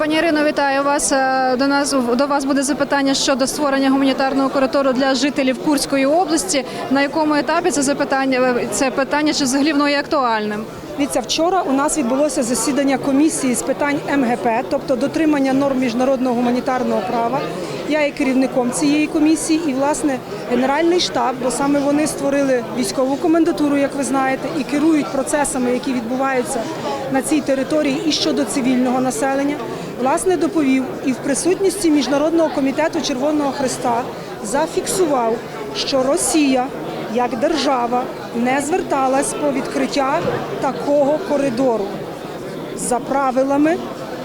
Пані Ірино, вітаю вас. Е, До нас до вас буде запитання щодо створення гуманітарного коридору для жителів Курської області. На якому етапі це запитання? Це питання чи взагалі воно є актуальним? Дивіться, вчора у нас відбулося засідання комісії з питань МГП, тобто дотримання норм міжнародного гуманітарного права. Я є керівником цієї комісії і, власне, генеральний штаб, бо саме вони створили військову комендатуру, як ви знаєте, і керують процесами, які відбуваються на цій території і щодо цивільного населення. Власне, доповів і в присутності міжнародного комітету Червоного Христа зафіксував, що Росія як держава не зверталась по відкриття такого коридору. За правилами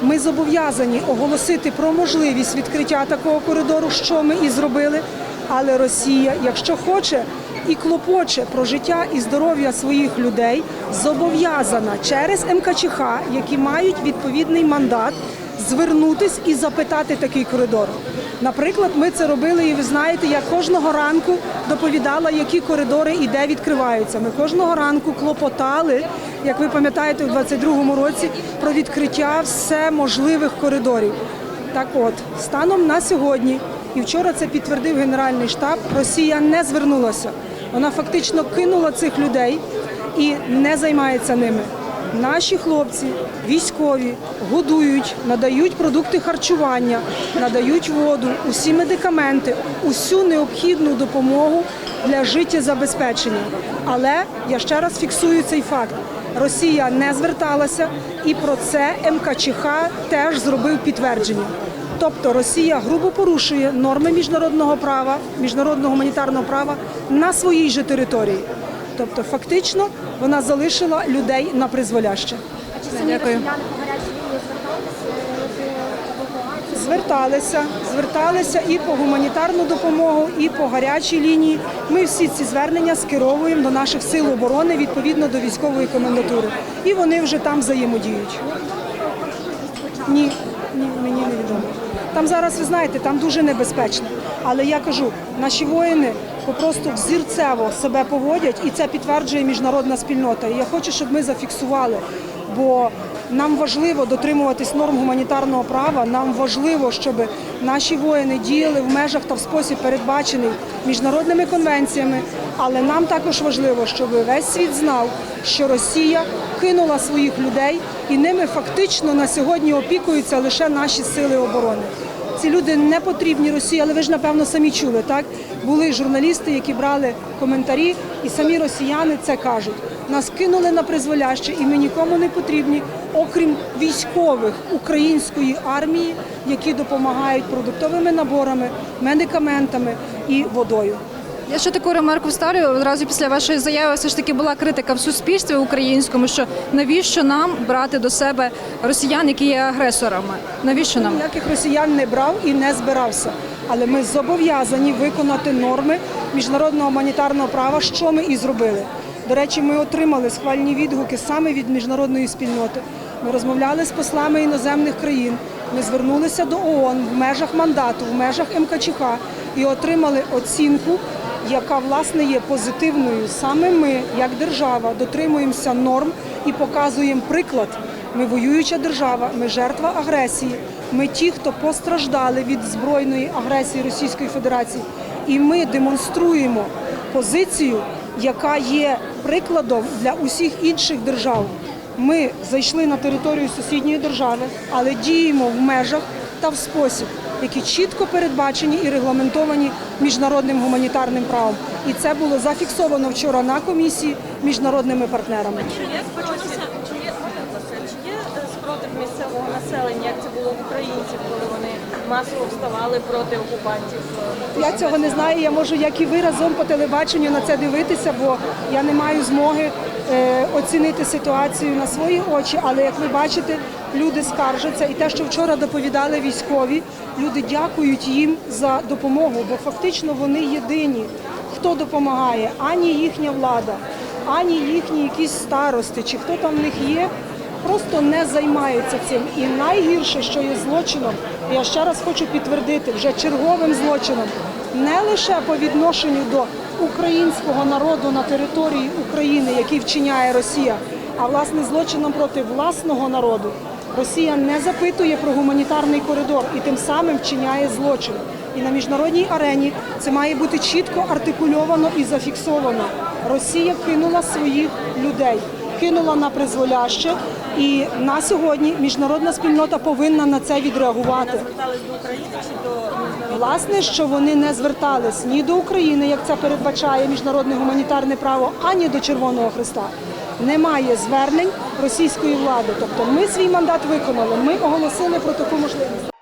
ми зобов'язані оголосити про можливість відкриття такого коридору, що ми і зробили. Але Росія, якщо хоче і клопоче про життя і здоров'я своїх людей, зобов'язана через МКЧХ, які мають відповідний мандат, звернутись і запитати такий коридор. Наприклад, ми це робили, і ви знаєте, я кожного ранку доповідала, які коридори і де відкриваються. Ми кожного ранку клопотали, як ви пам'ятаєте, у 22-му році про відкриття все можливих коридорів. Так от, станом на сьогодні, і вчора це підтвердив Генеральний штаб, Росія не звернулася. Вона фактично кинула цих людей і не займається ними. Наші хлопці, військові, годують, надають продукти харчування, надають воду, усі медикаменти, усю необхідну допомогу для життєзабезпечення. Але я ще раз фіксую цей факт: Росія не зверталася, і про це МКЧХ теж зробив підтвердження. Тобто Росія грубо порушує норми міжнародного права, міжнародного гуманітарного права на своїй же території. Тобто, фактично, вона залишила людей на призволяще. Дякую. Зверталися, зверталися і по гуманітарну допомогу, і по гарячій лінії. Ми всі ці звернення скеровуємо до наших сил оборони відповідно до військової комендатури. І вони вже там взаємодіють. Ні, ні, мені не відомо. Там зараз, ви знаєте, там дуже небезпечно. Але я кажу, наші воїни попросту взірцево себе поводять, і це підтверджує міжнародна спільнота. І я хочу, щоб ми зафіксували, бо нам важливо дотримуватись норм гуманітарного права. Нам важливо, щоб наші воїни діяли в межах та в спосіб передбачений міжнародними конвенціями. Але нам також важливо, щоб весь світ знав, що Росія кинула своїх людей, і ними фактично на сьогодні опікуються лише наші сили оборони. Ці люди не потрібні Росії, але ви ж напевно самі чули. Так були журналісти, які брали коментарі, і самі росіяни це кажуть. Нас кинули на призволяще, і ми нікому не потрібні, окрім військових української армії, які допомагають продуктовими наборами, медикаментами і водою. Я ще таку ремарку вставлю. Одразу після вашої заяви все ж таки була критика в суспільстві українському, що навіщо нам брати до себе росіян, які є агресорами? Навіщо нам? Ніяких росіян не брав і не збирався. Але ми зобов'язані виконати норми міжнародного гуманітарного права, що ми і зробили. До речі, ми отримали схвальні відгуки саме від міжнародної спільноти. Ми розмовляли з послами іноземних країн. Ми звернулися до ООН в межах мандату, в межах МКЧХ і отримали оцінку, яка власне є позитивною. Саме ми, як держава, дотримуємося норм і показуємо приклад. Ми воююча держава, ми жертва агресії. Ми ті, хто постраждали від збройної агресії Російської Федерації, і ми демонструємо позицію, яка є прикладом для усіх інших держав. Ми зайшли на територію сусідньої держави, але діємо в межах та в спосіб, які чітко передбачені і регламентовані міжнародним гуманітарним правом. І це було зафіксовано вчора на комісії міжнародними партнерами. Чи є спротив, чи є, чи є е, спротив місцевого населення, як це було в українців, коли вони масово вставали проти окупантів? Я цього не знаю. Я можу, як і ви, разом по телебаченню на це дивитися, бо я не маю змоги е, оцінити ситуацію на свої очі. Але як ви бачите, люди скаржаться, і те, що вчора доповідали військові, люди дякують їм за допомогу, бо фактично вони єдині, хто допомагає, ані їхня влада, ані їхні якісь старости, чи хто там в них є. Просто не займаються цим. І найгірше, що є злочином, я ще раз хочу підтвердити, вже черговим злочином, не лише по відношенню до українського народу на території України, який вчиняє Росія, а власне злочином проти власного народу. Росія не запитує про гуманітарний коридор і тим самим вчиняє злочин. І на міжнародній арені це має бути чітко артикульовано і зафіксовано. Росія кинула своїх людей, кинула на призволяще, і на сьогодні міжнародна спільнота повинна на це відреагувати. Звертались до України до? Власне, що вони не звертались ні до України, як це передбачає міжнародне гуманітарне право, ані до Червоного Христа. Немає звернень російської влади. Тобто ми свій мандат виконали. Ми оголосили про таку можливість.